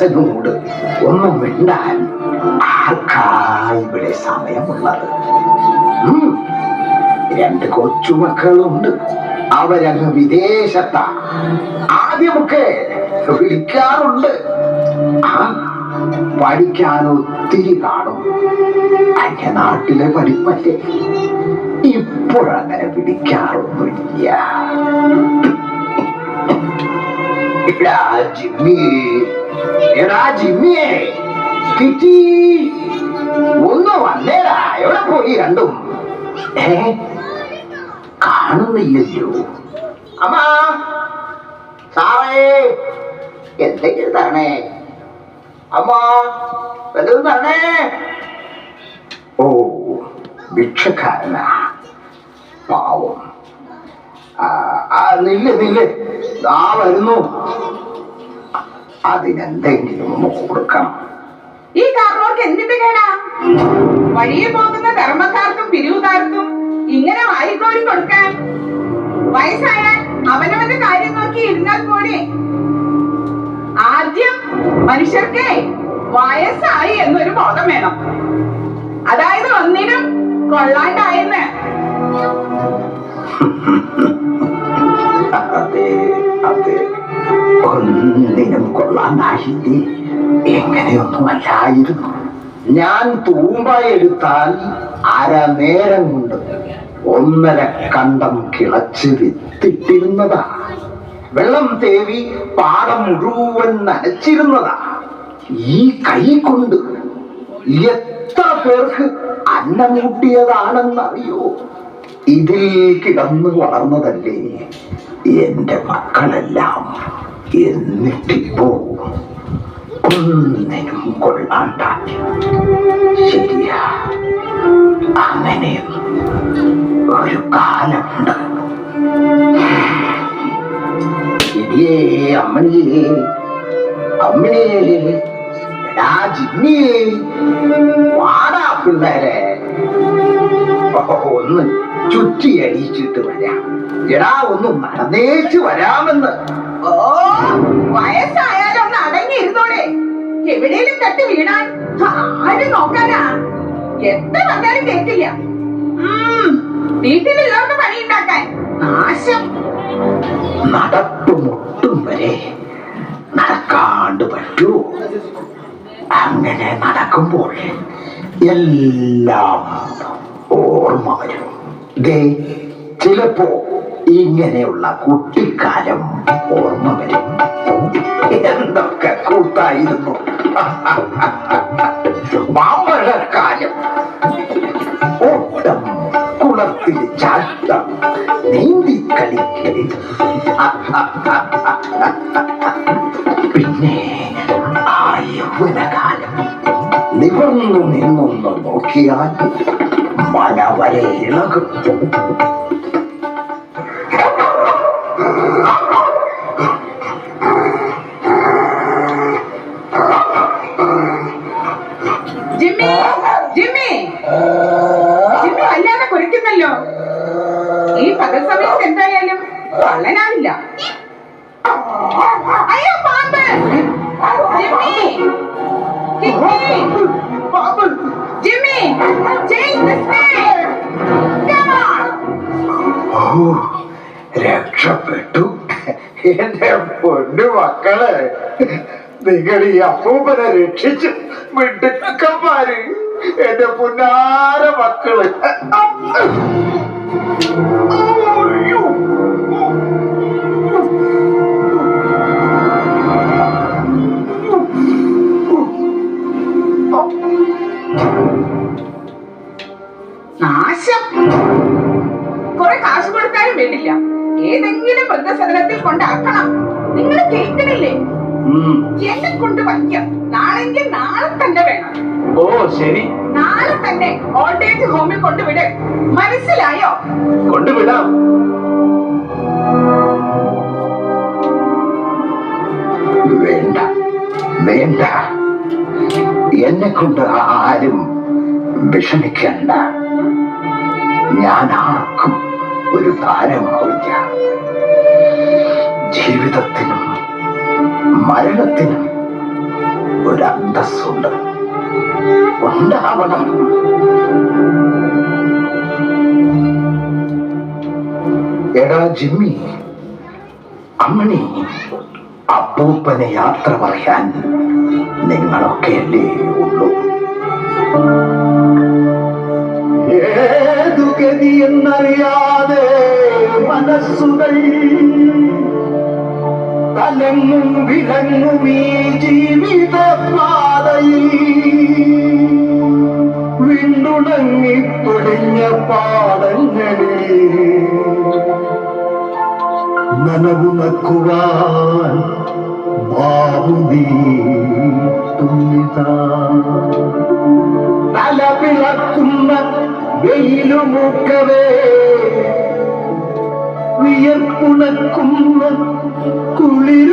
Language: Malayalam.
അച്ഛനോട് ഒന്നും മിണ്ടാൻ ആർക്കായി ഇവിടെ സമയമുള്ളത്? രണ്ട് കൊച്ചുമക്കളുണ്ട്. അവരങ്ങ് വിദേശത്ത. ആദ്യമൊക്കെ വിളിക്കാറുണ്ട്. പഠിക്കാൻ ഒത്തിരി കാണും അന്യനാട്ടിലെ പഠിപ്പല്ലേ? ഇപ്പോഴങ്ങനെ വിളിക്കാറൊന്നുമില്ല. എടാ ജിമ്മി എടാ ജിമ്മിയെ കിട്ടി ഒന്ന് വന്നേടാ. എവിടെ പോയി രണ്ടും? ഏ കാണുന്നില്ലല്ലോ. അമ്മ സാറേ എന്തെങ്കിലും തരണേ. അമ്മ വല്ലതും തരണേ. ഓ ഭിക്ഷക്കാരനാ. പാവം. ആ നില്ല് നില്ല്. ദാ വരുന്നു. അതിനെന്തെങ്കിലും ഒന്ന് കൊടുക്കണം. ഈ കാരണവർക്ക് എന്തിന്റെ കേടാ? വഴിയെ പോകുന്ന ധർമ്മക്കാർക്കും പിരിവുകാർക്കും ഇങ്ങനെ വാരിക്കോരി കൊടുക്കാൻ. വയസ്സായാൽ അവനവന്റെ കാര്യം നോക്കി ഇരുന്നാൽ പോരെ. ആദ്യം മനുഷ്യർക്ക് വയസ്സായി എന്നൊരു ബോധം വേണം. അതായത് ഒന്നിനും കൊള്ളാണ്ടായെന്ന്. അതെ അതെ. ഒന്നിനും കൊള്ളാനായില്ലേ എങ്ങനെയൊന്നുമല്ലായിരുന്നു ഞാൻ തൂമ്പ എടുത്താൽ അരനേരം കൊണ്ട് ഒന്നര കണ്ടം കിളച്ച് വിത്തിട്ടിരുന്നതാ. വെള്ളം തേവി പാടം മുഴുവൻ നനച്ചിരുന്നതാ. ഈ കൈ കൊണ്ട് എത്ര പേർക്ക് അന്നം കൂട്ടിയതാണെന്നറിയോ? ഇതിൽ കിടന്ന് വളർന്നതല്ലേ എന്റെ മക്കളെല്ലാം. എന്നിട്ടിപ്പോ ഒന്നിനും കൊള്ളാണ്ടാക്കി. ശരിയാ. അങ്ങനെ ഒരു കാലമുണ്ട്. ശരിയേ അമ്മണിയേ. അമ്മിണിയേ. എടാ ജിമ്മിയേ വാടാ പിള്ളേരെ. ഒന്ന് ചുറ്റി അടിച്ചിട്ട് വരാം. എടാ ഒന്ന് നടന്നേച്ച് വരാമെന്ന്. ഓ വയസ്സായാലും അടങ്ങിയിരുന്നോടെ എവിടെയും തട്ടി വീണാൽ ആരും നോക്കാനാ? എത്ര വന്നാലും കേട്ടില്ല വീട്ടിലുള്ളവർക്ക് പണി ഉണ്ടാക്കാൻ നാശം. നടപ്പ് മുട്ടും വരെ നടക്കാണ്ട് പറ്റൂ. അങ്ങനെ നടക്കുമ്പോൾ എല്ലാം ഓർമ്മ വരും. ചിലപ്പോ ഇങ്ങനെയുള്ള കുട്ടിക്കാലം ഓർമ്മ വരും. എന്തൊക്കെ കൂട്ടായിരുന്നു. മാമ്പഴക്കാലം ഓട്ടം കുളത്തിൽ ചാട്ടം നീന്തി കളിക്കൽ. പിന്നെ ആ യൗവനകാലം നിവർന്നു നിന്നൊന്ന് നോക്കിയാൽ മല വരെ ഇളകും. Jimmy Jimmy. ജിമ്മി വല്ലാതെ കുരയ്ക്കുന്നല്ലോ. ഈ പകൽ സമയത്ത് എന്തായാലും കള്ളനാവില്ല. അയ്യോ പാമ്പ്. ജിമ്മി. ജിമ്മി. ജിമ്മി രക്ഷപ്പെട്ടു. എന്റെ പൊന്നു മക്കളെ. നിങ്ങൾ ഈ അപ്പൂപ്പനെ രക്ഷിച്ചു മിടുക്കന്മാര് എന്റെ പുന്നാര മക്കൾ. ഏതെങ്കിലും വൃദ്ധസദനത്തിൽ കൊണ്ടാക്കണം. നിങ്ങൾ കേൾക്കണില്ലേ? കൊണ്ട് വയ്യ നാളെങ്കിൽ നാളെ തന്നെ വേണം. ഓ ശരി. നാളെ തന്നെ ഓൾഡ് ഏജ് ഹോമിൽ കൊണ്ടുവിട്. മനസ്സിലായോ? കൊണ്ടുവിടാം. വേണ്ട വേണ്ട. എന്നെ കൊണ്ട് ആരും വിഷമിക്കണ്ട. ഞാൻ ആർക്കും ഒരു താരമാവില്ല ജീവിതത്തിനും മരണത്തിനും ഒരു അന്തസ്സുണ്ട്. ഉണ്ടാവണം. എടാ ജിമ്മി അമ്മണി അപ്പൂപ്പനെ യാത്ര പറയാൻ നിങ്ങളൊക്കെയല്ലേ ഉള്ളൂ? ഏതു ഗതി എന്നറിയാതെ മനസ്സുകൾ തലങ്ങും വിലങ്ങും ഈ ജീവിത പാതയിൽ വിണ്ടുണങ്ങി തുടങ്ങിയ പാടങ്ങളിൽ നനവുണക്കുവാൻ ബാബുദീ തല പിളക്കുന്ന വെയിലുമൊക്കവേ വിയർപ്പുണക്കുന്ന കുളിർ